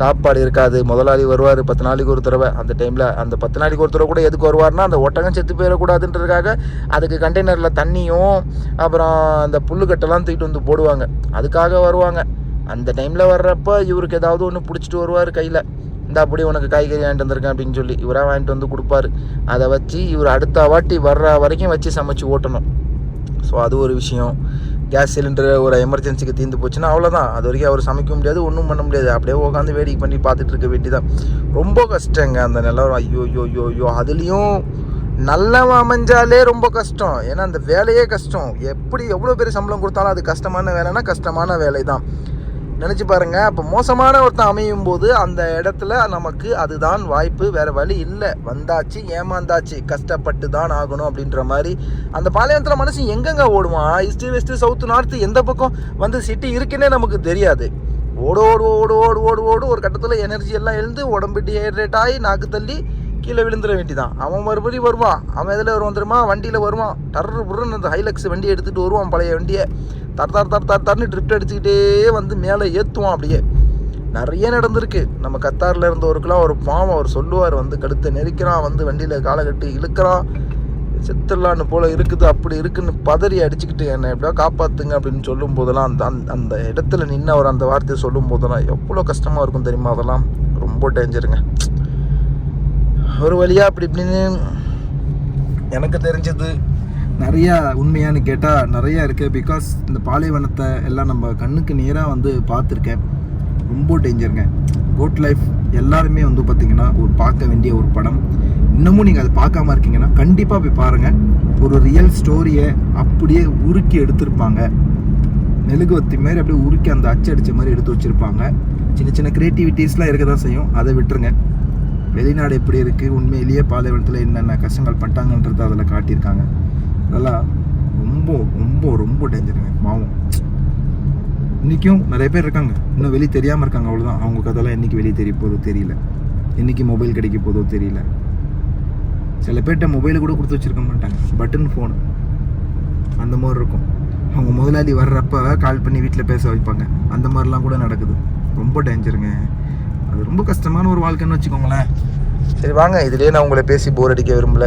சாப்பாடு இருக்காது முதலாளி வருவார் பத்து நாளைக்கு ஒரு தடவை. அந்த டைமில் அந்த பத்து நாளைக்கு ஒரு தடவை கூட எதுக்கு வருவார்னா அந்த ஒட்டகம் செத்து போயிடக்கூடாதுன்றதுக்காக அதுக்கு கண்டெய்னரில் தண்ணியும் அப்புறம் அந்த புல்லுக்கட்டெல்லாம் தூக்கிட்டு வந்து போடுவாங்க. அதுக்காக வருவாங்க. அந்த டைமில் வர்றப்போ இவருக்கு ஏதாவது ஒன்று பிடிச்சிட்டு வருவார் கையில். இந்த அப்படி உனக்கு காய்கறி வாங்கிட்டு வந்திருக்கேன் அப்படின்னு சொல்லி இவராக வாங்கிட்டு வந்து கொடுப்பாரு. அதை வச்சு இவர் அடுத்த வாட்டி வர்ற வரைக்கும் வச்சு சமைச்சு ஓட்டணும். ஸோ அது ஒரு விஷயம். கேஸ் சிலிண்டர் ஒரு எமர்ஜென்சிக்கு தீர்ந்து போச்சுன்னா அவ்வளோதான் அது வரைக்கும் அவர் சமைக்க முடியாது ஒன்றும் பண்ண முடியாது. அப்படியே உட்காந்து வேடிக்கை பண்ணி பார்த்துட்டு இருக்க வேண்டியதான் ரொம்ப கஷ்டங்க அந்த நிலவரம். ஐயோ ஐயோ ஐயோ ஐயோ. அதுலேயும் நல்லவன் அமைஞ்சாலே ரொம்ப கஷ்டம். ஏன்னா அந்த வேலையே கஷ்டம். எப்படி எவ்வளோ பெரிய சம்பளம் கொடுத்தாலும் அது கஷ்டமான வேலைன்னா கஷ்டமான வேலை தான் நினச்சி பாருங்க. அப்போ மோசமான ஒருத்தன் அமையும் போது அந்த இடத்துல நமக்கு அதுதான் வாய்ப்பு. வேறு வழி இல்லை. வந்தாச்சு ஏமாந்தாச்சு. கஷ்டப்பட்டு தான் ஆகணும் அப்படின்ற மாதிரி. அந்த பாளையத்தில் மனுஷன் எங்கெங்க ஓடுவான்? ஈஸ்ட்டு வெஸ்ட்டு சவுத்து நார்த்து எந்த பக்கம் வந்து சிட்டி இருக்குன்னே நமக்கு தெரியாது. ஓடு ஓடு ஓடு ஓடு ஓடு ஓடு. ஒரு கட்டத்தில் எனர்ஜி எல்லாம் எழுந்து உடம்பு டிஹைட்ரேட் ஆகி நாக்கு தள்ளி கீழே விழுந்துட வேண்டிதான். அவன் மறுபடியும் வருவான். அவன் எதில் வருவான் தெரியுமா? வண்டியில் வருவான். டர்ரு புருன்னு அந்த ஹைலக்ஸ் வண்டி எடுத்துகிட்டு வருவான் பழைய வண்டியை. தர் தர் தர் தர் தர்னு ட்ரிப்ட் அடிச்சுக்கிட்டே வந்து மேலே ஏற்றுவான் அப்படியே. நிறைய நடந்திருக்கு. நம்ம கத்தாரில் இருந்தவருக்கெல்லாம் ஒரு பாவம். அவர் சொல்லுவார் வந்து கழுத்தை நெரிக்கிறான் வந்து வண்டியில் காலை கட்டி இழுக்கிறான். செத்துடலான்னு போல் இருக்குது அப்படி இருக்குன்னு பதறி அடிச்சுக்கிட்டு என்னை எப்படியா காப்பாற்றுங்க அப்படின்னு சொல்லும் போதெல்லாம் அந்த அந்த- அந்த இடத்துல நின்று அவர் அந்த வார்த்தையை சொல்லும் போதெல்லாம் எவ்வளோ கஷ்டமாக இருக்கும் தெரியுமா? அதெல்லாம் ரொம்ப டேஞ்சருங்க ஒரு வழியாக அப்படி இப்படின்னு எனக்கு தெரிஞ்சது நிறையா உண்மையானு கேட்டால் நிறையா இருக்குது பிகாஸ் இந்த பாலைவனத்தை எல்லாம் நம்ம கண்ணுக்கு நேராக வந்து பார்த்துருக்கேன். ரொம்ப டேஞ்சருங்க கோட் லைஃப் எல்லாருமே வந்து பார்த்திங்கன்னா ஒரு பார்க்க வேண்டிய ஒரு படம். இன்னமும் நீங்கள் அதை பார்க்காம இருக்கீங்கன்னா கண்டிப்பாக போய் பாருங்கள் ஒரு ரியல் ஸ்டோரியை அப்படியே உருக்கி எடுத்திருப்பாங்க. மெழுகுவத்தி மாதிரி அப்படியே உருக்கி அந்த அச்சு அடித்த மாதிரி எடுத்து வச்சுருப்பாங்க. சின்ன சின்ன க்ரியேட்டிவிட்டிஸ்லாம் இருக்க தான் செய்யும். அதை விட்டுருங்க. வெளிநாடு எப்படி இருக்குது உண்மையிலேயே பாலைவனத்தில் என்னென்ன கஷ்டங்கள் பண்ணிட்டாங்கன்றதை அதில் காட்டியிருக்காங்க. அதெல்லாம் ரொம்ப ரொம்ப ரொம்ப டேஞ்சருங்க பாவம். இன்றைக்கும் நிறைய பேர் இருக்காங்க. இன்னும் வெளியே தெரியாமல் இருக்காங்க. அவ்வளோதான் அவங்க கதைலாம் என்றைக்கு வெளியே தெரிய போதோ தெரியல. என்றைக்கு மொபைல் கிடைக்க போதோ தெரியல. சில பேர்கிட்ட மொபைலை கூட கொடுத்து வச்சிருக்க மாட்டாங்க. பட்டன் ஃபோன் அந்த மாதிரி இருக்கும். அவங்க முதலாளி வர்றப்ப கால் பண்ணி வீட்டில் பேச வைப்பாங்க. அந்த மாதிரிலாம் கூட நடக்குது. ரொம்ப டேஞ்சருங்க அது ரொம்ப கஷ்டமான ஒரு வாழ்க்கைன்னு வச்சுக்கோங்களேன். சரி வாங்க. இதுலேயே நான் உங்களை பேசி போர் அடிக்க விரும்பல.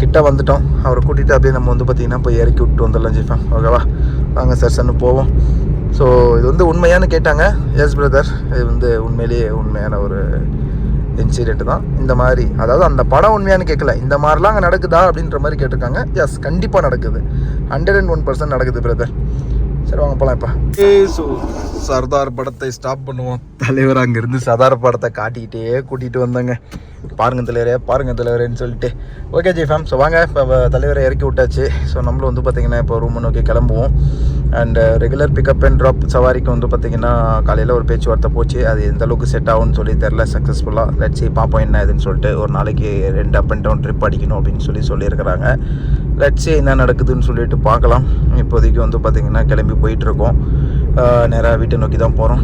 கிட்ட வந்துட்டோம். அவரை கூட்டிகிட்டு அப்படியே நம்ம வந்து பார்த்திங்கன்னா போய் இறக்கி விட்டு வந்துடலாம் ஜிஃபா. ஓகேவா வாங்க சார் சன்னு போவோம். ஸோ இது வந்து உண்மையானு கேட்டாங்க. எஸ் பிரதர் இது வந்து உண்மையிலேயே உண்மையான ஒரு இன்சிடென்ட் தான். இந்த மாதிரி அதாவது அந்த படம் உண்மையானு கேட்கல. இந்த மாதிரிலாம் அங்கே நடக்குதா அப்படின்ற மாதிரி கேட்டிருக்காங்க. எஸ் கண்டிப்பாக நடக்குது. ஹண்ட்ரட் அண்ட் ஒன் பர்சன்ட் நடக்குது பிரதர் சரி வாங்க போகலாம் இப்போ. ஸோ சர்தார் படத்தை ஸ்டாப் பண்ணுவோம். தலைவர் அங்கேருந்து சர்தார் படத்தை காட்டிக்கிட்டே கூட்டிகிட்டு வந்தாங்க. பாருங்க தலைவரே பாருங்க தலைவரேன்னு சொல்லிட்டு. ஓகே ஜி ஃபேம் ஸோ வாங்க இப்போ தலைவரை இறக்கி விட்டாச்சு. ஸோ நம்மளும் வந்து பார்த்திங்கன்னா இப்போ ரூம் நோக்கி கிளம்புவோம். And regular pickup and drop சவாரிக்கு வந்து பார்த்திங்கன்னா காலையில் ஒரு பேச்சுவார்த்தை போச்சு. அது எந்த அளவுக்கு செட் ஆகும்னு சொல்லி தெரில சக்ஸஸ்ஃபுல்லாக லட்சி பார்ப்போம் என்ன இதுன்னு சொல்லிட்டு ஒரு நாளைக்கு ரெண்டு அப் அண்ட் டவுன் ட்ரிப் அடிக்கணும் அப்படின்னு சொல்லி சொல்லியிருக்கிறாங்க. லட்சி என்ன நடக்குதுன்னு சொல்லிட்டு பார்க்கலாம். இப்போதைக்கு வந்து பார்த்திங்கன்னா கிளம்பி போயிட்டுருக்கோம். நேராக வீட்டை நோக்கி தான் போகிறோம்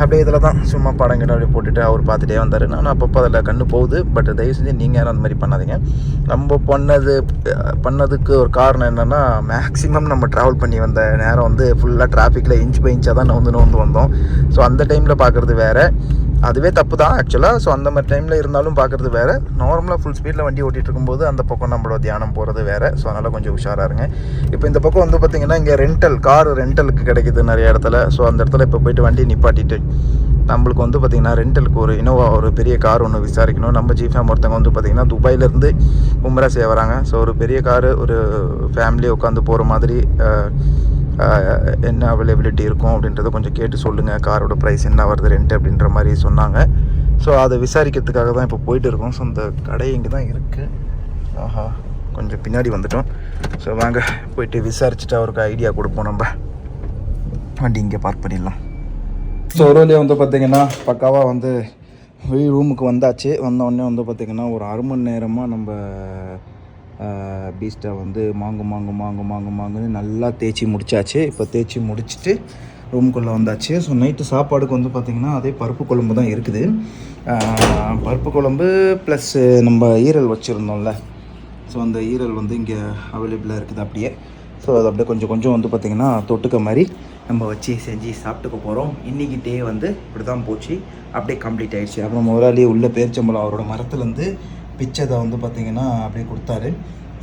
அப்படியே இதில் தான் சும்மா படம் கிட்ட அப்படியே போட்டுட்டு அவர் பார்த்துட்டே வந்தார். நான் அப்பப்போ அதில் கண்ணு போகுது. பட் தயவு செஞ்சு நீங்கள் யாரும் அந்த மாதிரி பண்ணாதீங்க. நம்ம பண்ணது பண்ணதுக்கு ஒரு காரணம் என்னென்னா மேக்ஸிமம் நம்ம ட்ராவல் பண்ணி வந்த நேரம் வந்து ஃபுல்லாக டிராஃபிக்கில் இன்ச் பை இன்ச்சாக தான் வந்து நோந்து வந்தோம். ஸோ அந்த டைமில் பார்க்குறது வேறு. அதுவே தப்பு தான் ஆக்சுவலாக ஸோ அந்த மாதிரி டைமில் இருந்தாலும் பார்க்குறது வேறு. நார்மலாக ஃபுல் ஸ்பீடில் வண்டி ஓட்டிகிட்டு இருக்கும்போது அந்த பக்கம் நம்மளோட தியானம் போகிறது வேறு. ஸோ அதனால் கொஞ்சம் உஷாராக இருங்க. இப்போ இந்த பக்கம் வந்து பார்த்திங்கன்னா இங்கே ரெண்டல் கார் ரெண்டலுக்கு கிடைக்குது நிறைய இடத்துல. ஸோ அந்த இடத்துல இப்போ போயிட்டு வண்டி நிப்பாட்டிட்டு நம்மளுக்கு வந்து பார்த்திங்கன்னா ரெண்டலுக்கு ஒரு இனோவா ஒரு பெரிய கார் ஒன்று விசாரிக்கணும். நம்ம ஜிஃபேம் ஒருத்தவங்க வந்து பார்த்திங்கன்னா துபாயிலேருந்து உம்ரா செய்ய வராங்க. ஸோ ஒரு பெரிய காரு ஒரு ஃபேமிலி உட்காந்து போகிற மாதிரி என்ன அவைலபிலிட்டி இருக்கும் அப்படின்றத கொஞ்சம் கேட்டு சொல்லுங்கள் காரோட ப்ரைஸ் என்ன வருது ரெண்ட் அப்படின்ற மாதிரி சொன்னாங்க. ஸோ அதை விசாரிக்கிறதுக்காக தான் இப்போ போயிட்டு இருக்கோம். ஸோ அந்த கடை இங்கே தான் இருக்குது ஆஹா கொஞ்சம் பின்னாடி வந்துட்டோம். ஸோ வாங்க போயிட்டு விசாரிச்சுட்டு அவருக்கு ஐடியா கொடுப்போம் நம்ம. வண்டி இங்கே பார்க் பண்ணிடலாம். ஸோ ஒரு வழியாக வந்து பார்த்திங்கன்னா பக்காவாக வந்து ரூமுக்கு வந்தாச்சு. வந்தோடனே வந்து பார்த்திங்கன்னா ஒரு அரை மணி நேரமாக நம்ம பீஸ்ட்டை வந்து மாங்கு மாங்கு மாங்கு மாங்கு மாங்குன்னு நல்லா தேய்ச்சி முடிச்சாச்சு. இப்போ தேய்ச்சி முடிச்சுட்டு ரூம்குள்ளே வந்தாச்சு. ஸோ நைட்டு சாப்பாடுக்கு வந்து பார்த்திங்கன்னா அதே பருப்பு குழம்பு தான் இருக்குது. பருப்பு குழம்பு ப்ளஸ் நம்ம ஈரல் வச்சுருந்தோம்ல. ஸோ அந்த ஈரல் வந்து இங்கே அவைலபிளாக இருக்குது அப்படியே. ஸோ அது அப்படியே கொஞ்சம் கொஞ்சம் வந்து பார்த்திங்கன்னா தொட்டுக்க மாதிரி நம்ம வச்சு செஞ்சு சாப்பிட்டுக்க போகிறோம் இன்றைக்கி டே வந்து இப்படி தான் போச்சு. அப்படியே கம்ப்ளீட் ஆகிடுச்சு அப்புறம் முதலாளி உள்ள பேரிச்சம்பழம் அவரோட மரத்துலேருந்து பிச்சதை வந்து பார்த்திங்கன்னா அப்படியே கொடுத்தாரு.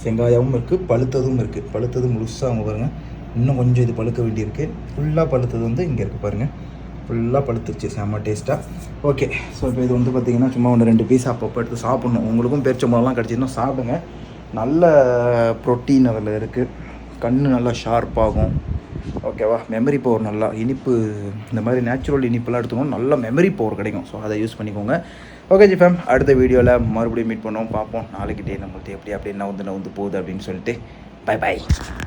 வெங்காயமும் இருக்குது பழுத்ததும் இருக்குது பழுத்தது முழுசாக அவங்க பாருங்கள் இன்னும் கொஞ்சம் இது பழுக்க வேண்டியிருக்கு. ஃபுல்லாக பழுத்தது வந்து இங்கே இருக்குது பாருங்கள் ஃபுல்லாக பழுத்துருச்சு செம்ம டேஸ்ட்டாக ஓகே ஸோ இப்போ இது வந்து பார்த்திங்கன்னா சும்மா ஒன்று ரெண்டு பீஸ் அப்பப்போ எடுத்து சாப்பிட்ணும். உங்களுக்கும் பேரிச்சம்பழம்லாம் கிடச்சிதுன்னா சாப்பிடுங்க. நல்ல ப்ரோட்டீன் அதில் இருக்குது கண் நல்லா ஷார்ப்பாகும் ஓகேவா மெமரி பவர் நல்லா இனிப்பு இந்த மாதிரி நேச்சுரல் இனிப்பெல்லாம் எடுத்துக்கணும் நல்ல மெமரி பவர் கிடைக்கும். ஸோ அதை யூஸ் பண்ணிக்கோங்க. ஓகே ஜி ஃபேம் அடுத்த வீடியோவில் மறுபடியும் மீட் பண்ணுவோம். பார்ப்போம். நாளைக்கு டே நம்மள்ட்ட எப்படி அப்படியே நான் வந்து போகுது அப்படின்னு சொல்லிட்டு. By by